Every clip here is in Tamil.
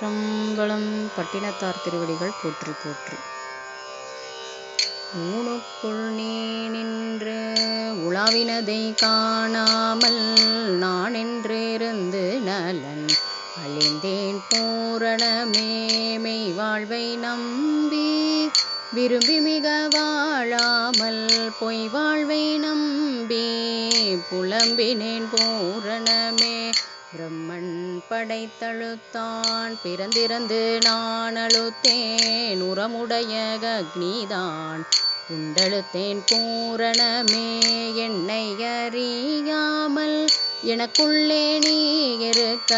திருச்சிற்றம்பலம் பட்டினத்தார் திருவடிகள் போற்றி போற்றி. ஊனுக்குள் நீ நின்று உலாவினதை காணாமல் நான் என்றிருந்து நலன் அழிந்தேன் பூரணமேமை வாழ்வை நம்பி விரும்பி மிக வாழாமல் பொய் வாழ்வை நம்பி புலம்பினேன் பூரணமே பிரம்மன் படைத்தழுத்தான். பிறந்திறந்து நான் அழுத்தேன். உரமுடைய அக்னிதான். உண்டழுத்தேன் பூரணமே. என்னை அறியாமல் எனக்குள்ளே நீ இருக்க.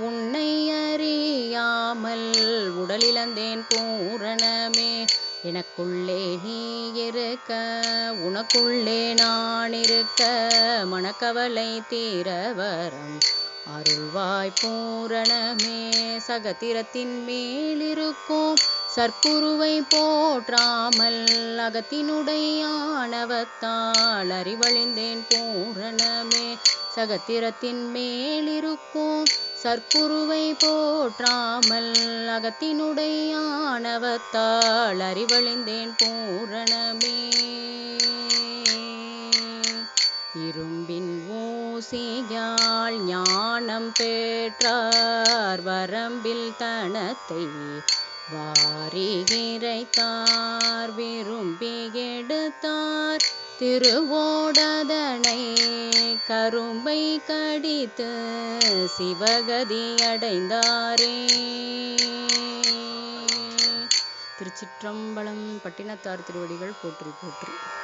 உன்னை அறியாமல் உடலிழந்தேன் பூரணமே. எனக்குள்ளே நீ இருக்க. உனக்குள்ளே நான் இருக்க. மனக்கவலை தீரவரம். அருள்வாய் பூரணமே சகத்திரத்தின் மேலிருக்கும் சற்புருவை போற்றாமல் அகத்தினுடையானவத்தால் அறிவழிந்தேன் பூரணமே சகத்திரத்தின் மேலிருக்கும் சற்புருவை போற்றாமல் அகத்தினுடையானவத்தால் அறிவழிந்தேன் பூரணமே. இரும்பின் ஊசியால் ஞானம் பெற்றார். வரம்பில் தனத்தை வாரிகிரைத்தார். விரும்பி எடுத்தார். திருவோடதனை கரும்பை கடித்து சிவகதி அடைந்தாரே. திருச்சிற்றம்பலம் பட்டினத்தார் திருவடிகள் போற்றி போற்றி.